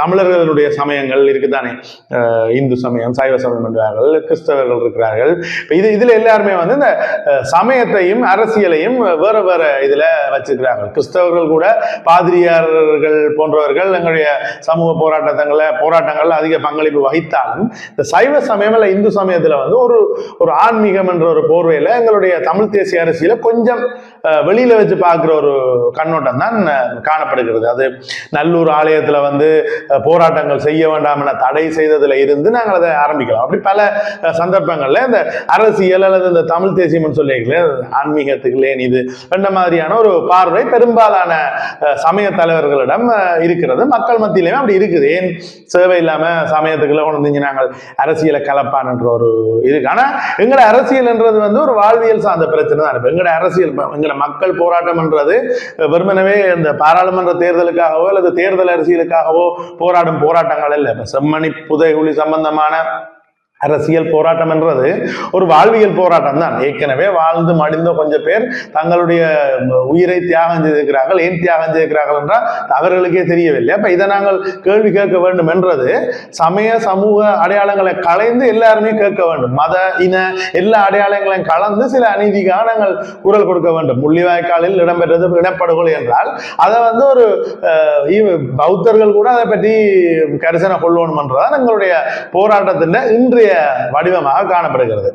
தமிழர்களுடைய சமயங்கள் இருக்குதானே? இந்து சமயம் சைவ சமயம் என்றார்கள் கிறிஸ்தவர்கள் இருக்கிறார்கள். இப்போ இது இதில் எல்லாருமே வந்து இந்த சமயத்தையும் அரசியலையும் வேற வேற இதில் வச்சிருக்கிறார்கள். கிறிஸ்தவர்கள் கூட பாதிரியார்கள் போன்றவர்கள் எங்களுடைய சமூக போராட்டங்களை போராட்டங்கள் அதிக பங்களிப்பு வகித்தாலும் இந்த சைவ சமயம் இல்லை இந்து சமயத்தில் வந்து ஒரு ஒரு ஆன்மீகம் என்ற ஒரு போர்வையில் எங்களுடைய தமிழ் தேசிய அரசியல கொஞ்சம் வெளியில் வெளியில வச்சு பார்க்குற ஒரு கண்ணோட்டம் தான் காணப்படுகிறது. அது நல்லூர் ஆலயத்தில் வந்து போராட்டங்கள் செய்ய வேண்டாம் என தடை செய்ததுல இருந்து நாங்கள் அதை ஆரம்பிக்கலாம். அப்படி பல சந்தர்ப்பங்களில் சந்தர்ப்பங்கள்ல இந்த அரசியல் அல்லது இந்த தமிழ் தேசியம்னு சொல்லியிருக்கல ஆன்மீகத்துக்குள்ளே இது இந்த மாதிரியான ஒரு பார்வை பெரும்பாலான சமய தலைவர்களிடம் இருக்கிறது. மக்கள் மத்தியிலுமே அப்படி இருக்குது. ஏன் சேவை இல்லாம சமயத்துக்குள்ள கொண்டு நாங்கள் அரசியலை கலப்பான்ன்ற ஒரு இருக்கு ஆனா எங்கட அரசியல்ன்றது வந்து ஒரு வாழ்வியல் சார்ந்த பிரச்சனை தான். இப்ப அரசியல் எங்கட மக்கள் போராட்டம்ன்றது வெறுமனவே இந்த பாராளுமன்ற தேர்தலுக்காகவோ அல்லது தேர்தல் அரசியலுக்காகவோ போராடும் போராட்டங்கள் இல்லை இப்ப செம்மணி புதைகுழி சம்பந்தமான அரசியல் போராட்டம் என்றது ஒரு வாழ்வியல் போராட்டம் தான். ஏற்கனவே வாழ்ந்து மடிந்த கொஞ்சம் பேர் தங்களுடைய உயிரை தியாகம் செய்திருக்கிறார்கள் ஏன் தியாகம் செய்திருக்கிறார்கள் என்றால் அவர்களுக்கே தெரியவில்லை. அப்ப இதை நாங்கள் கேள்வி கேட்க வேண்டும் என்றது சமய சமூக அடையாளங்களை கலைந்து எல்லாருமே கேட்க வேண்டும். மத இன எல்லா அடையாளங்களையும் கலந்து சில அநீதிக்காக நாங்கள் குரல் கொடுக்க வேண்டும். முள்ளிவாய்க்காலில் இடம்பெற்றது இனப்படுகொலை என்றால் அதை வந்து ஒரு பௌத்தர்கள் கூட அதை பற்றி கரிசனை கொள்ளணும் என்றதான் எங்களுடைய போராட்டத்தின் இன்றைய வடிவமாக காணப்படுகிறது.